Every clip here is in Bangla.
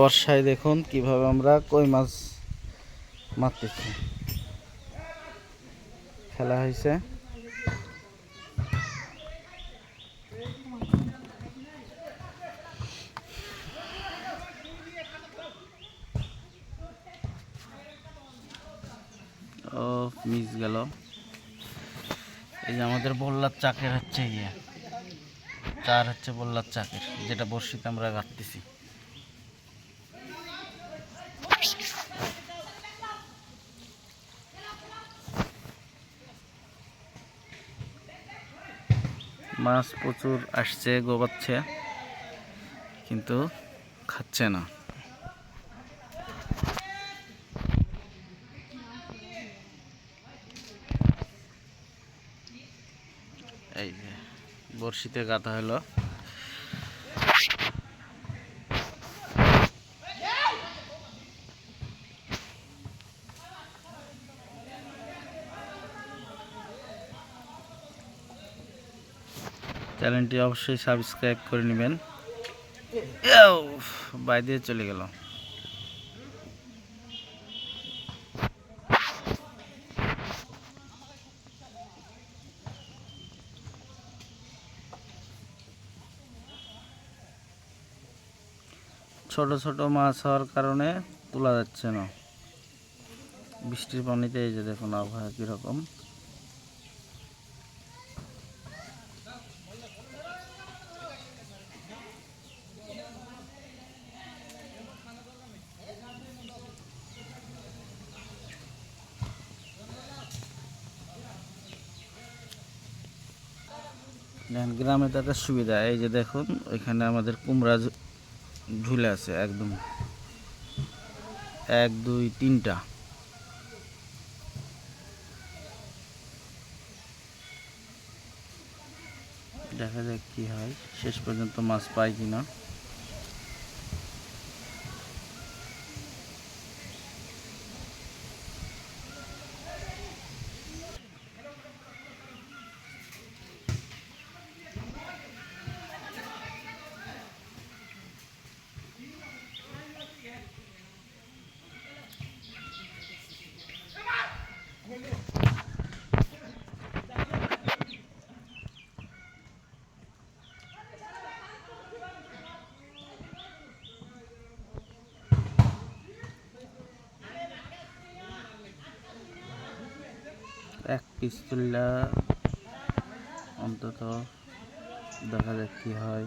বর্ষায় দেখুন কীভাবে আমরা কই মাছ মারতেছি। খেলা হয়েছে। ও মিস গেল। এই যে আমাদের বললার চাকের হচ্ছে ইয়ে। চার হচ্ছে বললার চাকের, যেটা বর্ষিতে আমরা গাঁথতেছি মাছ প্রচুর আসছে গোবাচ্ছে কিন্তু খাচ্ছে না। এই যে বড়শিতে গাঁথা হলো। চ্যানেলটি অবশ্যই সাবস্ক্রাইব করে নেবেন। বাই দিয়ে চলে গেল। ছোট ছোট মাছ হওয়ার কারণে তোলা যাচ্ছে না। বৃষ্টির পানিতে এই যে দেখুন আবহাওয়া কীরকম। দেখেন, গ্রামে তো একটা সুবিধা, এই যে দেখুন, এখানে আমাদের কুমড়া ঝুলে আছে একদম। এক, দুই, তিনটা। দেখা যাক কি হয়, শেষ পর্যন্ত মাছ পাই কিনা। এক পিস তুললা অন্তত দেখা যাক কি হয়।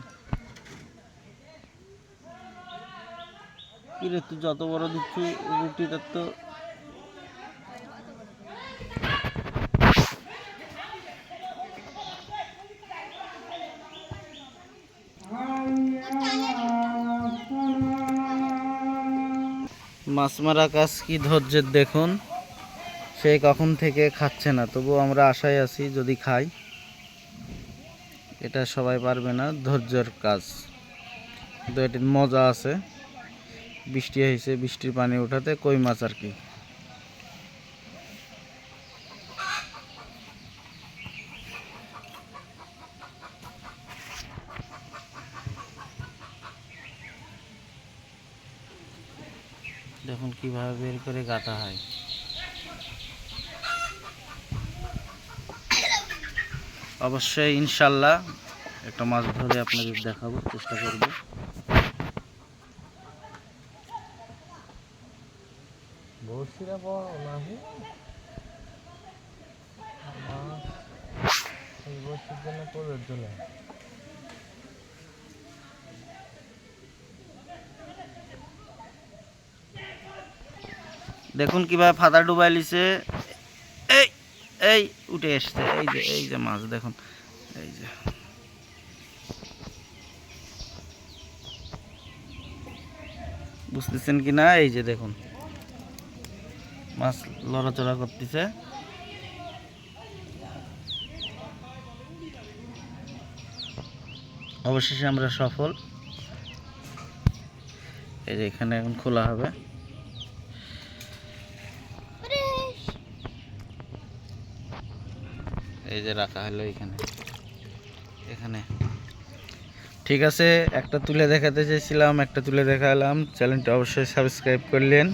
কিরে, তুই যত বড় দিচ্ছি রুটি, তার তো মাছ মারা কাজ কি ধৈর্যের দেখুন। সে কখন থেকে খাচ্ছে না, তবু আমরা আশায় আছি যদি খাই, এটা সবাই পারবে না, ধৈর্যর কাজ। কিন্তু এটির মজা আছে, বৃষ্টি হয়েছে, বৃষ্টির পানি ওঠাতে কই মাছ আর কি। দেখুন কীভাবে বের করে গাঁথা হয়। অবশ্যই ইনশাল্লাহ একটা মাছ ধরে আপনাদের দেখাবো চেষ্টা করব। দেখুন কীভাবে ফাদা ডুবাই লিছে। এই উঠে এসছে। এই যে এই যে মাছ দেখুন। এই যে। বুঝতেছেন কি না? এই যে দেখুন। মাছ লড়াচড়া করতেছে। অবশেষে আমরা সফল। এই যে এখানে এখন খোলা হবে। এই যে রাখা হলো এখানে। এখানে। ঠিক আছে, একটা তুলে দেখাতে চেয়েছিলাম একটা তুলে দেখালাম। চ্যানেলটা অবশ্যই সাবস্ক্রাইব করলেন।